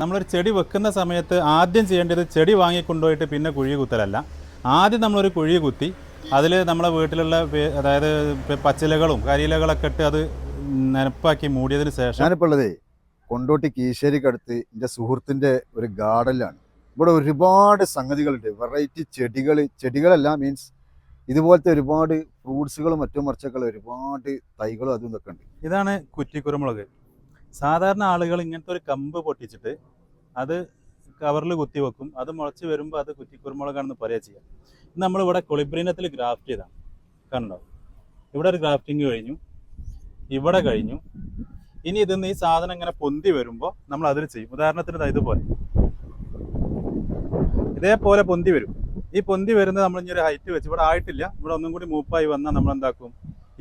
നമ്മളൊരു ചെടി വെക്കുന്ന സമയത്ത് ആദ്യം ചെയ്യേണ്ടത് ചെടി വാങ്ങിക്കൊണ്ടുപോയിട്ട് പിന്നെ കുഴി കുത്തലല്ല. ആദ്യം നമ്മളൊരു കുഴി കുത്തി അതിൽ നമ്മളെ വീട്ടിലുള്ള അതായത് പച്ചിലകളും കരിയിലകളൊക്കെ ഇട്ട് അത് നിരപ്പാക്കി മൂടിയതിന് ശേഷം ഞാനിപ്പോൾ ഉള്ളതേ കൊണ്ടോട്ടി കീശ്ശേരിക്കടുത്ത് എന്റെ സുഹൃത്തിന്റെ ഒരു ഗാർഡനിലാണ്. ഇവിടെ ഒരുപാട് സംഗതികളുണ്ട്. വെറൈറ്റി ചെടികൾ ചെടികളല്ല മീൻസ് ഇതുപോലത്തെ ഒരുപാട് ഫ്രൂട്ട്സുകളും മറ്റു മറിച്ചൊക്കെ ഒരുപാട് തൈകളും അതും ഇതൊക്കെ ഉണ്ട്. ഇതാണ് കുറ്റിക്കുരുമുളക്. സാധാരണ ആളുകൾ ഇങ്ങനത്തെ ഒരു കമ്പ് പൊട്ടിച്ചിട്ട് അത് കവറിൽ കുത്തി വെക്കും. അത് മുളച്ച് വരുമ്പോൾ അത് കുറ്റിക്കുരുമുളകാണെന്ന് പറയുക ചെയ്യാം. ഇത് നമ്മളിവിടെ കൊളിബ്രീനത്തിൽ ഗ്രാഫ്റ്റ് ചെയ്താണ് കണ്ടോ? ഇവിടെ ഒരു ഗ്രാഫ്റ്റിംഗ് കഴിഞ്ഞു. ഇവിടെ കഴിഞ്ഞു. ഇനി ഇതിന്ന് ഈ സാധനം ഇങ്ങനെ പൊന്തി വരുമ്പോൾ നമ്മൾ അതിൽ ചെയ്യും. ഉദാഹരണത്തിന് ഇതാ ഇതുപോലെ. ഇതേപോലെ പൊന്തി വരും. ഈ പൊന്തി വരുന്നത് നമ്മൾ ഇനി ഒരു ഹൈറ്റ് വെച്ച് ഇവിടെ ആയിട്ടില്ല. ഇവിടെ ഒന്നും കൂടി മൂപ്പായി വന്നാൽ നമ്മൾ എന്താക്കും?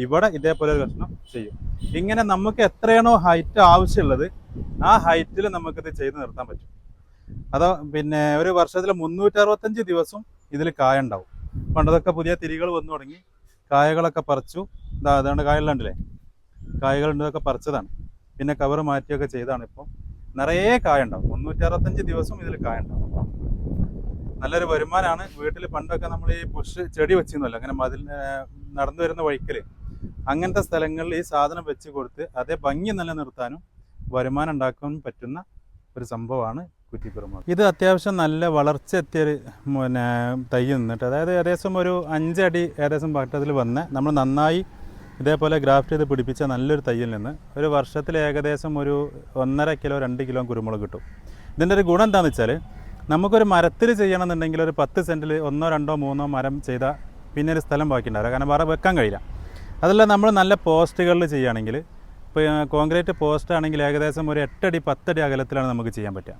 ഇവിടെ ഇതേപോലെ ഒരു കഷ്ണം ചെയ്യും. ഇങ്ങനെ നമുക്ക് എത്രയാണോ ഹൈറ്റ് ആവശ്യമുള്ളത് ആ ഹൈറ്റിൽ നമുക്കിത് ചെയ്ത് നിർത്താൻ പറ്റും. അതോ പിന്നെ ഒരു വർഷത്തിൽ മുന്നൂറ്ററുപത്തഞ്ച് ദിവസം ഇതിൽ കായ ഉണ്ടാവും. പണ്ടതൊക്കെ പുതിയ തിരികൾ വന്നു തുടങ്ങി കായകളൊക്കെ പറിച്ചു. ഇതാ അതുകൊണ്ട് കായലുണ്ടല്ലേ കായകളുണ്ടതൊക്കെ പറിച്ചതാണ്. പിന്നെ കവർ മാറ്റിയൊക്കെ ചെയ്താണ് ഇപ്പോൾ നിറയെ കായ ഉണ്ടാവും. മുന്നൂറ്ററുപത്തഞ്ച് ദിവസം ഇതിൽ കായ ഉണ്ടാവും. നല്ലൊരു വരുമാനമാണ് വീട്ടിൽ പണ്ടൊക്കെ നമ്മൾ ഈ ബുഷ് ചെടി വെച്ചിരുന്നല്ലോ അങ്ങനെ മതിൽ നടന്നു വരുന്ന വഴിക്കൽ. അങ്ങനത്തെ സ്ഥലങ്ങളിൽ ഈ സാധനം വെച്ച് കൊടുത്ത് അതേ ഭംഗി നിലനിർത്താനും വരുമാനം ഉണ്ടാക്കാനും പറ്റുന്ന ഒരു സംഭവമാണ് കുറ്റിക്കുറുമുളക് ഇത് അത്യാവശ്യം നല്ല വളർച്ച എത്തിയൊരു പിന്നെ തൈ നിന്നിട്ട് അതായത് ഏകദേശം ഒരു അഞ്ചടി ഏകദേശം പട്ടത്തിൽ വന്ന് നമ്മൾ നന്നായി ഇതേപോലെ ഗ്രാഫ്റ്റ് ചെയ്ത് പിടിപ്പിച്ച നല്ലൊരു തയ്യിൽ നിന്ന് ഒരു വർഷത്തിൽ ഏകദേശം ഒരു ഒന്നര കിലോ രണ്ട് കിലോ കുരുമുളക് കിട്ടും. ഇതിന്റെ ഒരു ഗുണം എന്താണെന്ന് വെച്ചാൽ നമുക്കൊരു മരത്തിൽ ചെയ്യണമെന്നുണ്ടെങ്കിൽ ഒരു പത്ത് സെന്റിൽ ഒന്നോ രണ്ടോ മൂന്നോ മരം ചെയ്താൽ പിന്നെ ഒരു സ്ഥലം ബാക്കി ഉണ്ടാവില്ല കാരണം വേറെ വെക്കാൻ കഴിയില്ല. അതല്ല നമ്മൾ നല്ല പോസ്റ്റുകളിൽ ചെയ്യുകയാണെങ്കിൽ ഇപ്പോൾ കോൺക്രീറ്റ് പോസ്റ്റ് ആണെങ്കിൽ ഏകദേശം ഒരു എട്ടടി പത്തടി അകലത്തിലാണ് നമുക്ക് ചെയ്യാൻ പറ്റുക.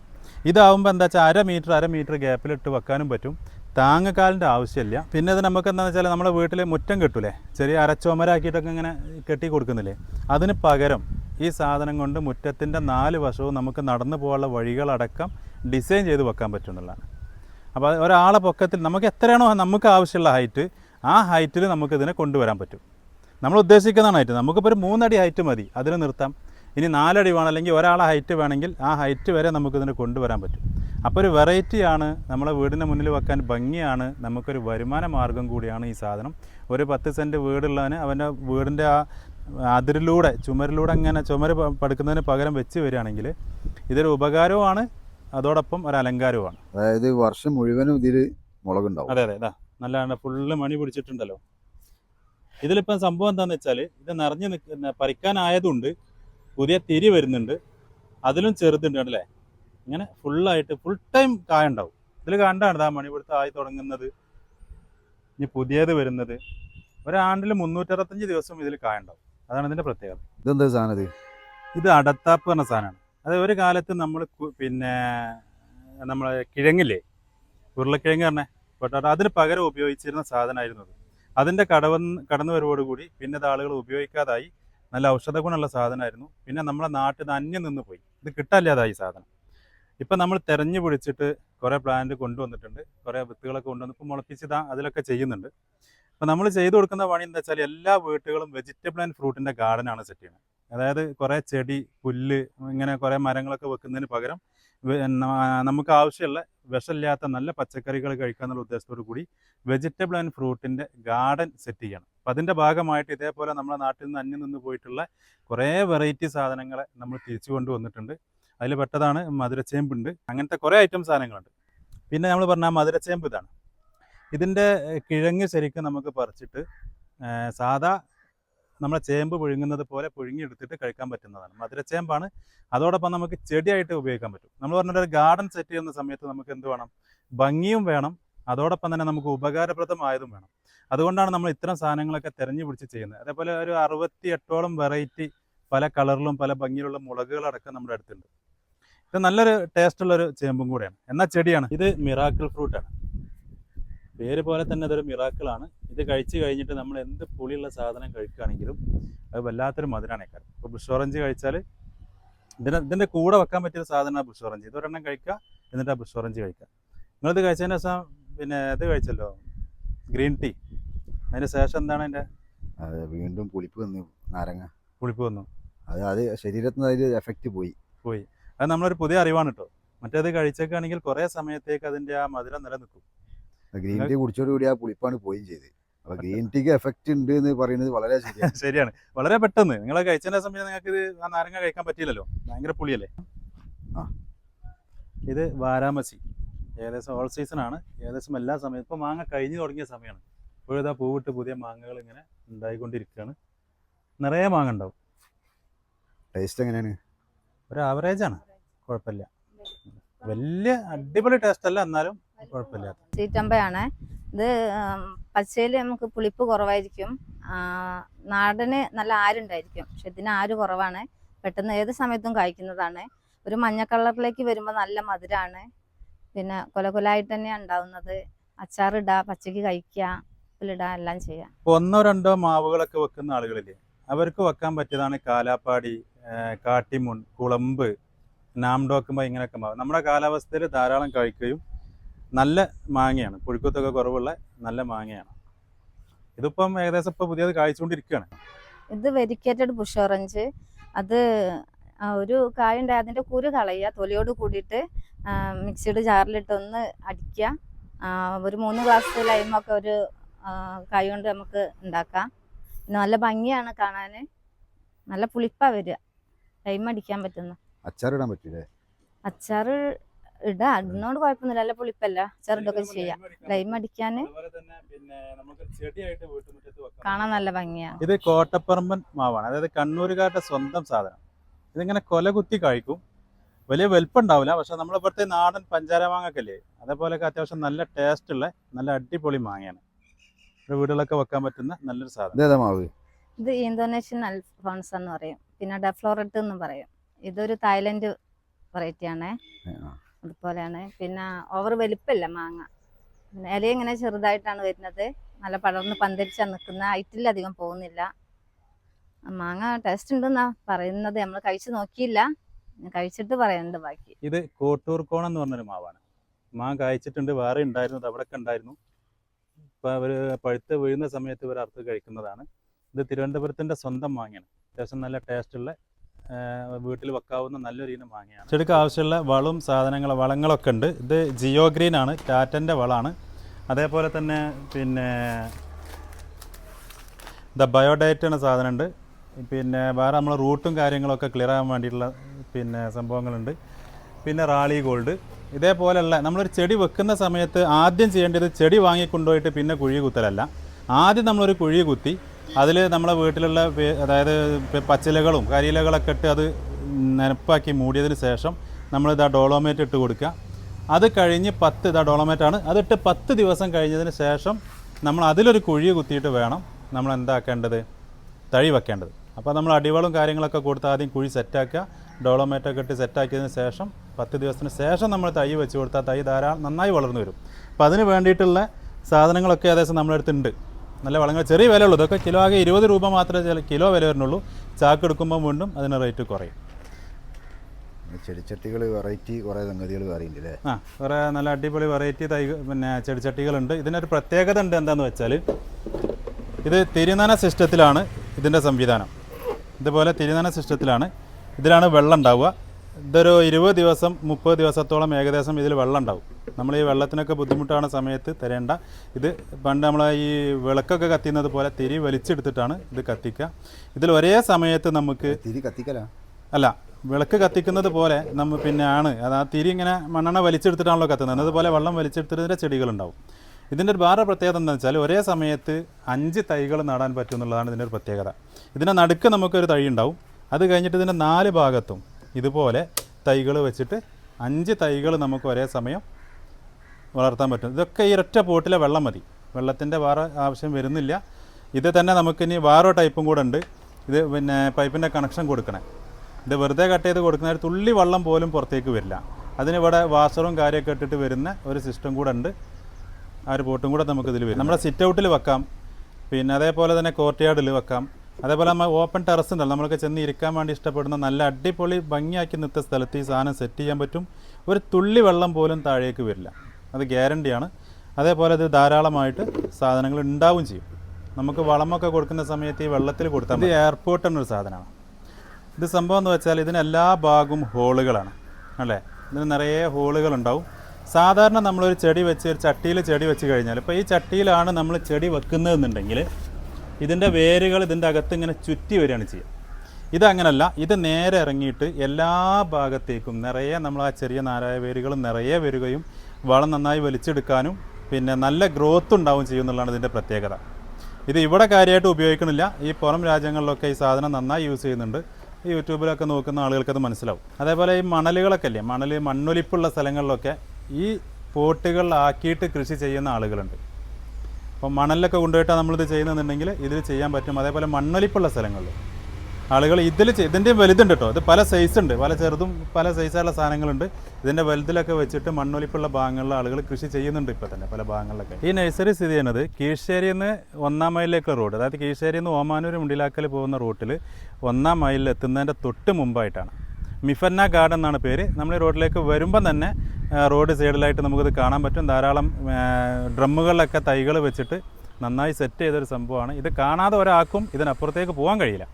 ഇതാവുമ്പോൾ എന്താ വെച്ചാൽ അര മീറ്റർ അര മീറ്റർ ഗ്യാപ്പിലിട്ട് വെക്കാനും പറ്റും. താങ്ങക്കാലിന്റെ ആവശ്യമില്ല. പിന്നെ ഇത് നമുക്ക് എന്താണെന്ന് വെച്ചാൽ നമ്മുടെ വീട്ടിൽ മുറ്റം കെട്ടൂലേ? ചെറിയ അരച്ചോമരാക്കിയിട്ടൊക്കെ ഇങ്ങനെ കെട്ടി കൊടുക്കുന്നില്ലേ? അതിന് പകരം ഈ സാധനം കൊണ്ട് മുറ്റത്തിന്റെ നാല് വശവും നമുക്ക് നടന്നു പോകാനുള്ള വഴികളടക്കം ഡിസൈൻ ചെയ്ത് വെക്കാൻ പറ്റുന്നുള്ളതാണ് അപ്പോൾ ഒരാളെ പൊക്കത്തിൽ നമുക്ക് എത്രയാണോ നമുക്ക് ആവശ്യമുള്ള ഹൈറ്റ് ആ ഹൈറ്റിൽ നമുക്കിതിനെ കൊണ്ടുവരാൻ പറ്റും. നമ്മൾ ഉദ്ദേശിക്കുന്നതാണ് ഹൈറ്റ് നമുക്കിപ്പോൾ ഒരു മൂന്നടി ഹൈറ്റ് മതി. അതിന് നിർത്താം. ഇനി നാലടി വേണം അല്ലെങ്കിൽ ഒരാളെ ഹൈറ്റ് വേണമെങ്കിൽ ആ ഹൈറ്റ് വരെ നമുക്കിതിനെ കൊണ്ടുവരാൻ പറ്റും. അപ്പോൾ ഒരു വെറൈറ്റിയാണ് നമ്മളെ വീടിന്റെ മുന്നിൽ വെക്കാൻ ഭംഗിയാണ്. നമുക്കൊരു വരുമാന മാർഗം കൂടിയാണ് ഈ സാധനം. ഒരു പത്ത് സെന്റ് വീടുള്ളവന് അവന്റെ വീടിന്റെ ആ അതിരിലൂടെ ചുമരിലൂടെ അങ്ങനെ ചുമര് പടുക്കുന്നതിന് പകരം വെച്ച് വരികയാണെങ്കിൽ ഇതൊരു ഉപകാരവുമാണ്. അതോടൊപ്പം ഒരു അലങ്കാരവുമാണ്. അതായത് വർഷം മുഴുവനും ഇതിൽ മുളകുണ്ടാവും. അതെ അതെ. അതാ നല്ല ഫുള്ള് മണി പിടിച്ചിട്ടുണ്ടല്ലോ. ഇതിലിപ്പം സംഭവം എന്താണെന്ന് വെച്ചാൽ ഇത് നിറഞ്ഞു നിൽക്കുന്ന പറിക്കാനായതുകൊണ്ട് പുതിയ തിരി വരുന്നുണ്ട്. അതിലും ചെറുതുണ്ട് കണ്ടല്ലേ? ഇങ്ങനെ ഫുള്ളായിട്ട് ഫുൾ ടൈം കായ ഉണ്ടാവും ഇതിൽ കണ്ടാണ് ആ മണി പിടുത്തം ആയി തുടങ്ങുന്നത്. ഇനി പുതിയത് വരുന്നത്. ഒരാണ്ടിൽ മുന്നൂറ്ററുപത്തഞ്ച് ദിവസം ഇതിൽ കായ ഉണ്ടാവും അതാണ് ഇതിന്റെ പ്രത്യേകത. ഇതെന്താ സാധനം ഇത്? ഇത് അടത്താപ്പ് പറഞ്ഞ സാധനമാണ്. അത് ഒരു കാലത്ത് നമ്മൾ പിന്നെ നമ്മളെ കിഴങ്ങില്ലേ? ഉരുളക്കിഴങ്ങ് പറഞ്ഞേ. പൊട്ടാട്ട അതിന് പകരം ഉപയോഗിച്ചിരുന്ന സാധനമായിരുന്നു അത്. അതിന്റെ കടവ കടന്നു വരവോടുകൂടി പിന്നെ അത് ആളുകൾ ഉപയോഗിക്കാതായി. നല്ല ഔഷധ ഗുണമുള്ള സാധനമായിരുന്നു. പിന്നെ നമ്മുടെ നാട്ടിൽ നിന്ന് അന്യം നിന്ന് പോയി. ഇത് കിട്ടാല്ലാതായി സാധനം. ഇപ്പം നമ്മൾ തെരഞ്ഞു പിടിച്ചിട്ട് കുറേ പ്ലാന്റ് കൊണ്ടുവന്നിട്ടുണ്ട്. കുറേ വിത്തുകളൊക്കെ കൊണ്ടുവന്ന് ഇപ്പം മുളപ്പിച്ചതാ അതിലൊക്കെ ചെയ്യുന്നുണ്ട്. അപ്പം നമ്മൾ ചെയ്തു കൊടുക്കുന്ന പണി എന്താ വെച്ചാൽ എല്ലാ വീട്ടുകളും വെജിറ്റബിൾ ആൻഡ് ഫ്രൂട്ടിന്റെ ഗാർഡനാണ് സെറ്റ് ചെയ്യുന്നത്. അതായത് കുറേ ചെടി പുല്ല് ഇങ്ങനെ കുറേ മരങ്ങളൊക്കെ വെക്കുന്നതിന് പകരം നമുക്ക് ആവശ്യമുള്ള വിഷമില്ലാത്ത നല്ല പച്ചക്കറികൾ കഴിക്കുക എന്നുള്ള ഉദ്ദേശത്തോടു കൂടി വെജിറ്റബിൾ ആൻഡ് ഫ്രൂട്ടിന്റെ ഗാർഡൻ സെറ്റ് ചെയ്യണം. അപ്പം അതിന്റെ ഭാഗമായിട്ട് ഇതേപോലെ നമ്മുടെ നാട്ടിൽ നിന്ന് അന്യം നിന്ന് പോയിട്ടുള്ള കുറേ വെറൈറ്റി സാധനങ്ങളെ നമ്മൾ തിരിച്ചു കൊണ്ടുവന്നിട്ടുണ്ട്. അതിൽ പെട്ടതാണ് മധുരച്ചേമ്പുണ്ട് അങ്ങനത്തെ കുറേ ഐറ്റം സാധനങ്ങളുണ്ട്. പിന്നെ നമ്മൾ പറഞ്ഞാൽ മധുരച്ചേമ്പ് ഇതാണ്. ഇതിന്റെ കിഴങ്ങ് ശരിക്കും നമുക്ക് പറിച്ചിട്ട് സാധാ നമ്മളെ ചേമ്പ് പുഴുങ്ങുന്നത് പോലെ പുഴുങ്ങിയെടുത്തിട്ട് കഴിക്കാൻ പറ്റുന്നതാണ്. മധുരച്ചേമ്പാണ് അതോടൊപ്പം നമുക്ക് ചെടിയായിട്ട് ഉപയോഗിക്കാൻ പറ്റും. നമ്മൾ പറഞ്ഞൊരു ഗാർഡൻ സെറ്റ് ചെയ്യുന്ന സമയത്ത് നമുക്ക് എന്ത് വേണം? ഭംഗിയും വേണം. അതോടൊപ്പം തന്നെ നമുക്ക് ഉപകാരപ്രദമായതും വേണം. അതുകൊണ്ടാണ് നമ്മൾ ഇത്തരം സാധനങ്ങളൊക്കെ തിരഞ്ഞു പിടിച്ച് ചെയ്യുന്നത്. അതേപോലെ ഒരു അറുപത്തി എട്ടോളം വെറൈറ്റി പല കളറിലും പല ഭംഗിയിലുള്ള മുളകുകളടക്കം നമ്മുടെ അടുത്തുണ്ട്. ഇത് നല്ലൊരു ടേസ്റ്റ് ഒരു ചേമ്പും കൂടെയാണ്. എന്നാൽ ചെടിയാണ്. ഇത് മിറാക്കിൾ ഫ്രൂട്ടാണ് പേര് പോലെ തന്നെ ഇതൊരു മിറാക്കിളാണ് ഇത് കഴിച്ചു കഴിഞ്ഞിട്ട് നമ്മൾ എന്ത് പുളിയുള്ള സാധനം കഴിക്കുകയാണെങ്കിലും അത് വല്ലാത്തൊരു മധുരമാണ് ഇപ്പോൾ ബുഷോറഞ്ച് കഴിച്ചാൽ ഇതിന് ഇതിന്റെ കൂടെ വെക്കാൻ പറ്റിയ സാധനമാണ് ബുഷ് ഓറഞ്ച്. ഇതൊരെണ്ണം കഴിക്കുക എന്നിട്ട് ആ ബുഷ് ഓറഞ്ച് കഴിക്കുക. നിങ്ങളിത് കഴിച്ചതിന് ശേഷം പിന്നെ ഇത് കഴിച്ചല്ലോ ഗ്രീൻ ടീ. അതിന് ശേഷം എന്താണ് അതിന്റെ അത് വീണ്ടും പുളിപ്പ് വന്നു നാരങ്ങ. പുളിപ്പ് വന്നു. അത് അത് ശരീരത്തിന് അതിൽ എഫക്റ്റ് പോയി. പോയി. അത് നമ്മളൊരു പുതിയ അറിവാണ് കേട്ടോ മറ്റേത് കഴിച്ചേക്കാണെങ്കിൽ കുറേ സമയത്തേക്ക് അതിന്റെ ആ മധുരം നിലനിൽക്കും. ഗ്രീൻ ടീ കുടിച്ചോടുകൂടി ആ പുളിപ്പാണ് പോയി ചെയ്ത് അപ്പൊ ഗ്രീൻ ടീക്ക് എഫക്റ്റ് ഉണ്ട് എന്ന് പറയുന്നത് വളരെ ശരിയാണ്. ശരിയാണ്. വളരെ പെട്ടെന്ന്. നിങ്ങൾ കഴിച്ചതിന്റെ സമയത്ത് നിങ്ങൾക്ക് ഇത് നാരങ്ങ കഴിക്കാൻ പറ്റിയില്ലല്ലോ? ഭയങ്കര പുളിയല്ലേ? ആ. ഇത് വാരാമസി. ഏകദേശം ഓൾ സീസൺ ആണ്. ഏകദേശം എല്ലാ സമയത്തും ഇപ്പൊ മാങ്ങ കഴിഞ്ഞു തുടങ്ങിയ സമയമാണ്. ഇപ്പോഴിതാ പൂവിട്ട് പുതിയ മാങ്ങകൾ ഇങ്ങനെ ഉണ്ടായിക്കൊണ്ടിരിക്കുകയാണ്. നിറയെ മാങ്ങ ഉണ്ടാവും. ടേസ്റ്റ് എങ്ങനെയാണ്? ഒരു ആവറേജ് ആണ്. കുഴപ്പമില്ല. വലിയ അടിപൊളി ടേസ്റ്റ് അല്ല. എന്നാലും കുഴപ്പമില്ല ചീറ്റമ്പയാണ് ഇത് പച്ചയിൽ നമുക്ക് പുളിപ്പ് കുറവായിരിക്കും. നാടന് നല്ല ആരുണ്ടായിരിക്കും. പക്ഷെ ഇതിന് ആര് കുറവാണ്? പെട്ടെന്ന് ഏത് സമയത്തും കഴിക്കുന്നതാണ് ഒരു മഞ്ഞ കളറിലേക്ക് വരുമ്പോൾ നല്ല മധുരമാണ് പിന്നെ കൊല കൊലായിട്ട് തന്നെയാണ് ഉണ്ടാവുന്നത് അച്ചാറിടുക പച്ചക്ക് കഴിക്കുക ഉപ്പിലിടുക എല്ലാം ചെയ്യാം. ഒന്നോ രണ്ടോ മാവുകളൊക്കെ വെക്കുന്ന ആളുകളില്ലേ അവർക്ക് വെക്കാൻ പറ്റിയതാണ് കാലാപ്പാടി കാട്ടിമുൺ കുളമ്പ് നാംഡോക്കുമ്പോ ഇങ്ങനെയൊക്കെ നമ്മുടെ കാലാവസ്ഥയിൽ ധാരാളം കഴിക്കുകയും നല്ല മാങ്ങയാണ്. പുഴുക്കത്തൊക്കെ കുറവുള്ള നല്ല മാങ്ങയാണ്. ഇതിപ്പം ഏകദേശം ഇപ്പം പുതിയത് കായ്ച്ചുകൊണ്ടിരിക്കുകയാണ്. ഇത് വെരിക്കേറ്റഡ് ബുഷ് ഓറഞ്ച്. അത് ഒരു കായുണ്ടായി അതിന്റെ കുരു കളയുക. തൊലിയോട് കൂടിയിട്ട് മിക്സിയുടെ ജാറിലിട്ട് ഒന്ന് അടിക്കുക. ഒരു മൂന്ന് ഗ്ലാസ് ലൈമൊക്കെ ഒരു കായ കൊണ്ട് നമുക്ക് ഉണ്ടാക്കാം. പിന്നെ നല്ല ഭംഗിയാണ് കാണാൻ. നല്ല പുളിപ്പാണ് വരിക. ലൈം അടിക്കാൻ പറ്റുന്ന. അച്ചാറിടാൻ പറ്റില്ലേ അച്ചാർ ഇടാം. അതിനോട് കുഴപ്പമൊന്നുമില്ല. നല്ല പുളിപ്പല്ല? ചെറുതൊക്കെ ചെയ്യാം. ലൈം അടിക്കാൻ പിന്നെ നമുക്ക് ചെടിയായിട്ട് വീട്ടുമുറ്റത്ത് വെക്കാം. കാണാൻ നല്ല ഭംഗിയാ. ഇത് കോട്ടപ്പറമ്പൻ മാവാണ്. അതായത് കണ്ണൂരുകാരുടെ സ്വന്തം സാധനം. ഇതിങ്ങനെ കൊല കുത്തി കഴിക്കും വലിയ വലിപ്പം ഉണ്ടാവില്ല പക്ഷെ നമ്മളിപ്പോഴത്തെ നാടൻ പഞ്ചാര മാങ്ങക്കല്ലേ? അതേപോലെയൊക്കെ അത്യാവശ്യം നല്ല ടേസ്റ്റ് ഉള്ള നല്ല അടിപൊളി മാങ്ങയാണ്. വീടുകളൊക്കെ വെക്കാൻ പറ്റുന്ന നല്ലൊരു സാധനം. ഇത് ഇന്തോനേഷ്യൻ അൽഫോൺസ് എന്ന് പറയും. പിന്നെ ഡെഫ്ലോറട്ട് എന്ന് പറയും. ഇതൊരു തായ്ലൻഡ് വെറൈറ്റി ആണ്. ആ. അതുപോലെയാണ്. പിന്നെ ഓവർ വലിപ്പമില്ല മാങ്ങ. ഇല ഇങ്ങനെ ചെറുതായിട്ടാണ് വരുന്നത്. നല്ല പടർന്ന് പന്തരിച്ചാൽ നിൽക്കുന്ന ഹൈറ്റിൽ അധികം പോകുന്നില്ല. മാങ്ങ ടേസ്റ്റ് ഉണ്ടെന്നാ പറയുന്നത്. നമ്മൾ കഴിച്ചു നോക്കിയില്ല. കഴിച്ചിട്ട് പറയുന്നുണ്ട് ബാക്കി. ഇത് കോട്ടൂർ കോണം എന്ന് പറഞ്ഞൊരു മാവാണ്. മാങ്ങ കഴിച്ചിട്ടുണ്ട് വേറെ ഉണ്ടായിരുന്നു. അവിടെ അവിടെയൊക്കെ ഉണ്ടായിരുന്നു. ഇപ്പൊ അവർ പഴുത്ത് വീഴുന്ന സമയത്ത് ഇവർ അറുത്ത് കഴിക്കുന്നതാണ്. ഇത് തിരുവനന്തപുരത്തിന്റെ സ്വന്തം മാങ്ങയാണ്. അത്യാവശ്യം നല്ല ടേസ്റ്റുള്ള വീട്ടിൽ വെക്കാവുന്ന നല്ലൊരു ഇനം മാങ്ങയാണ് ചെടിക്ക് ആവശ്യമുള്ള വളവും സാധനങ്ങൾ വളങ്ങളൊക്കെ ഉണ്ട്. ഇത് ജിയോ ഗ്രീൻ ആണ് ടാറ്റന്റെ വളമാണ്. അതേപോലെ തന്നെ പിന്നെ ദ ബയോഡയറ്റ് എന്ന സാധനമുണ്ട് പിന്നെ വേറെ നമ്മൾ റൂട്ടും കാര്യങ്ങളൊക്കെ ക്ലിയർ ആകാൻ വേണ്ടിയിട്ടുള്ള പിന്നെ സംഭവങ്ങളുണ്ട്. പിന്നെ റാളി ഗോൾഡ്. ഇതേപോലെയുള്ള നമ്മളൊരു ചെടി വെക്കുന്ന സമയത്ത് ആദ്യം ചെയ്യേണ്ടത് ചെടി വാങ്ങിക്കൊണ്ടുപോയിട്ട് പിന്നെ കുഴി കുത്തലല്ല. ആദ്യം നമ്മളൊരു കുഴി കുത്തി അതിൽ നമ്മളെ വീട്ടിലുള്ള അതായത് പച്ചിലകളും കരിയിലകളൊക്കെ ഇട്ട് അത് നനപ്പാക്കി മൂടിയതിന് ശേഷം നമ്മൾ ഇതാ ഡോളോമേറ്റ് ഇട്ട് കൊടുക്കുക. അത് കഴിഞ്ഞ് പത്ത് ഇതാ ഡോളോമേറ്റാണ് അതിട്ട് പത്ത് ദിവസം കഴിഞ്ഞതിന് ശേഷം നമ്മൾ അതിലൊരു കുഴി കുത്തിയിട്ട് വേണം നമ്മൾ എന്താക്കേണ്ടത്? തഴി വെക്കേണ്ടത്. അപ്പോൾ നമ്മൾ അടിവളും കാര്യങ്ങളൊക്കെ കൊടുത്ത് ആദ്യം കുഴി സെറ്റാക്കുക. ഡോളോമേറ്റൊക്കെ ഇട്ട് സെറ്റാക്കിയതിന് ശേഷം പത്ത് ദിവസത്തിന് ശേഷം നമ്മൾ തൈ വെച്ച് കൊടുത്താൽ തൈ ധാരാളം നന്നായി വളർന്നു വരും. അപ്പോൾ അതിന് വേണ്ടിയിട്ടുള്ള സാധനങ്ങളൊക്കെ ഏകദേശം നമ്മുടെ അടുത്തുണ്ട്. നല്ല വളങ്ങൾ ചെറിയ വില ഉള്ളൂ ഇതൊക്കെ കിലോ ആകെ ഇരുപത് രൂപ മാത്രമേ ചില കിലോ വില വരുന്നുള്ളൂ. ചാക്ക് എടുക്കുമ്പോൾ വീണ്ടും അതിന് റേറ്റ് കുറയും. ചെടിച്ചട്ടികൾ വെറൈറ്റി കുറേ സംഗതികൾ അറിയില്ല ആ കുറേ നല്ല അടിപൊളി വെറൈറ്റി തൈ പിന്നെ ചെടിച്ചട്ടികളുണ്ട്. ഇതിനൊരു പ്രത്യേകത ഉണ്ട് എന്താണെന്ന് വെച്ചാൽ ഇത് തിരുനന സിസ്റ്റത്തിലാണ് ഇതിന്റെ സംവിധാനം. ഇതുപോലെ തിരുനന സിസ്റ്റത്തിലാണ് ഇതിലാണ് വെള്ളം ഉണ്ടാവുക. ഇതൊരു ഇരുപത് ദിവസം മുപ്പത് ദിവസത്തോളം ഏകദേശം ഇതിൽ വെള്ളം ഉണ്ടാവും നമ്മൾ ഈ വെള്ളത്തിനൊക്കെ ബുദ്ധിമുട്ടാണ് സമയത്ത് തരേണ്ട. ഇത് പണ്ട് നമ്മൾ ഈ വിളക്കൊക്കെ കത്തിയുന്നത് പോലെ തിരി വലിച്ചെടുത്തിട്ടാണ് ഇത് കത്തിക്കുക. ഇതിൽ ഒരേ സമയത്ത് നമുക്ക് തിരി കത്തിക്കല? അല്ല വിളക്ക് കത്തിക്കുന്നത് പോലെ നമ്മൾ പിന്നെ ആണ്. അത് ആ തിരി ഇങ്ങനെ മണ്ണെണ്ണ വലിച്ചെടുത്തിട്ടാണല്ലോ കത്തുന്നത്. അതുപോലെ വെള്ളം വലിച്ചെടുത്തിട്ട് ചെടികളുണ്ടാവും. ഇതിന്റെ ഒരു വേറെ പ്രത്യേകത എന്താണെന്ന് വെച്ചാൽ ഒരേ സമയത്ത് അഞ്ച് തൈകൾ നടാൻ പറ്റും എന്നുള്ളതാണ് ഇതിന്റെ ഒരു പ്രത്യേകത. ഇതിന്റെ നടുക്ക് നമുക്കൊരു തൈ ഉണ്ടാവും. അത് കഴിഞ്ഞിട്ട് ഇതിന്റെ നാല് ഭാഗത്തും ഇതുപോലെ തൈകൾ വെച്ചിട്ട് അഞ്ച് തൈകൾ നമുക്ക് ഒരേ സമയം വളർത്താൻ പറ്റും. ഇതൊക്കെ ഈ ഒറ്റ പോട്ടിലെ വെള്ളം മതി. വെള്ളത്തിന്റെ വേറെ ആവശ്യം വരുന്നില്ല. ഇത് തന്നെ നമുക്കിനി വേറെ ടൈപ്പും കൂടെ ഉണ്ട്. ഇത് പിന്നെ പൈപ്പിന്റെ കണക്ഷൻ കൊടുക്കണേ. ഇത് വെറുതെ കട്ട് ചെയ്ത് കൊടുക്കുന്ന ഒരു തുള്ളി വെള്ളം പോലും പുറത്തേക്ക് വരില്ല. അതിനിവിടെ വാഷറും കാര്യമൊക്കെ ഇട്ടിട്ട് വരുന്ന ഒരു സിസ്റ്റം കൂടെ ഉണ്ട്. ആ ഒരു പോട്ടും കൂടെ നമുക്കിതിൽ വരും. നമ്മുടെ സിറ്റ് ഔട്ടിൽ വെക്കാം. പിന്നെ അതേപോലെ തന്നെ കോർട്ട്യാർഡിൽ വെക്കാം. അതേപോലെ നമ്മൾ ഓപ്പൺ ടെറസ് ഉണ്ടല്ലോ നമ്മൾക്ക് ചെന്ന് ഇരിക്കാൻ വേണ്ടി ഇഷ്ടപ്പെടുന്ന നല്ല അടിപൊളി ഭംഗിയാക്കി നിർത്ത സ്ഥലത്ത് ഈ സാധനം സെറ്റ് ചെയ്യാൻ പറ്റും. ഒരു തുള്ളി വെള്ളം പോലും താഴേക്ക് വരില്ല. അത് ഗ്യാരണ്ടിയാണ് അതേപോലെ ഇത് ധാരാളമായിട്ട് സാധനങ്ങൾ ഉണ്ടാവും ചെയ്യും. നമുക്ക് വളമൊക്കെ കൊടുക്കുന്ന സമയത്ത് ഈ വെള്ളത്തിൽ കൊടുത്താൽ ഇത് എയർപോർട്ട് എന്നൊരു സാധനമാണ്. ഇത് സംഭവം എന്ന് വെച്ചാൽ ഇതിന് എല്ലാ ഭാഗവും ഹോളുകളാണ്. അല്ലേ? ഇതിന് നിറയെ ഹോളുകൾ ഉണ്ടാവും. സാധാരണ നമ്മളൊരു ചെടി വെച്ച് ഒരു ചട്ടിയിൽ ചെടി വെച്ച് കഴിഞ്ഞാൽ ഇപ്പോൾ ഈ ചട്ടിയിലാണ് നമ്മൾ ചെടി വെക്കുന്നതെന്നുണ്ടെങ്കിൽ ഇതിന്റെ വേരുകൾ ഇതിന്റെ അകത്ത് ഇങ്ങനെ ചുറ്റി വരികയാണ് ചെയ്യുക. ഇതങ്ങനല്ല ഇത് നേരെ ഇറങ്ങിയിട്ട് എല്ലാ ഭാഗത്തേക്കും നിറയെ നമ്മൾ ആ ചെറിയ നാരായ വേരുകൾ നിറയെ വരികയും വളം നന്നായി വലിച്ചെടുക്കാനും പിന്നെ നല്ല ഗ്രോത്ത് ഉണ്ടാവും ചെയ്യുന്നുള്ളതാണ് ഇതിന്റെ പ്രത്യേകത. ഇത് ഇവിടെ കാര്യമായിട്ട് ഉപയോഗിക്കണില്ല. ഈ പുറം രാജ്യങ്ങളിലൊക്കെ ഈ സാധനം നന്നായി യൂസ് ചെയ്യുന്നുണ്ട്. യൂട്യൂബിലൊക്കെ നോക്കുന്ന ആളുകൾക്കത് മനസ്സിലാവും. അതേപോലെ ഈ മണലുകളൊക്കെ ഇല്ലേ? മണൽ മണ്ണൊലിപ്പുള്ള സ്ഥലങ്ങളിലൊക്കെ ഈ പോട്ടുകളിലാക്കിയിട്ട് കൃഷി ചെയ്യുന്ന ആളുകളുണ്ട്. അപ്പോൾ മണലിലൊക്കെ കൊണ്ടുപോയിട്ടാണ് നമ്മളിത് ചെയ്യുന്നതെന്നുണ്ടെങ്കിൽ ഇതിൽ ചെയ്യാൻ പറ്റും. അതേപോലെ മണ്ണൊലിപ്പുള്ള സ്ഥലങ്ങളിൽ. ആളുകൾ ഇതിൽ ഇതിന്റെയും വലുതുണ്ട് കേട്ടോ ഇത് പല സൈസ് ഉണ്ട്. പല ചെറുതും പല സൈസുള്ള സാധനങ്ങളുണ്ട്. ഇതിന്റെ വലുതിലൊക്കെ വെച്ചിട്ട് മണ്ണൊലിപ്പുള്ള ഭാഗങ്ങളിൽ ആളുകൾ കൃഷി ചെയ്യുന്നുണ്ട് ഇപ്പോൾ തന്നെ പല ഭാഗങ്ങളിലൊക്കെ. ഈ നഴ്സറി സ്ഥിതി ചെയ്യുന്നത് കീഴ്ശ്ശേരിയിൽ നിന്ന് ഒന്നാം മൈലിലേക്കുള്ള റോഡ് അതായത് കീഴ്ശ്ശേരിയിൽ നിന്ന് ഓമാനൂർ മുണ്ടിലാക്കൽ പോകുന്ന റൂട്ടിൽ ഒന്നാം മൈലിൽ എത്തുന്നതിന്റെ തൊട്ട് മുമ്പായിട്ടാണ്. മിഫന്ന ഗാർഡൻ എന്നാണ് പേര്. നമ്മൾ ഈ റോഡിലേക്ക് വരുമ്പം തന്നെ റോഡ് സൈഡിലായിട്ട് നമുക്കിത് കാണാൻ പറ്റും. ധാരാളം ഡ്രമ്മുകളിലൊക്കെ തൈകൾ വെച്ചിട്ട് നന്നായി സെറ്റ് ചെയ്തൊരു സംഭവമാണ്. ഇത് കാണാതെ ഒരാൾക്കും ഇതിനപ്പുറത്തേക്ക് പോകാൻ കഴിയില്ല.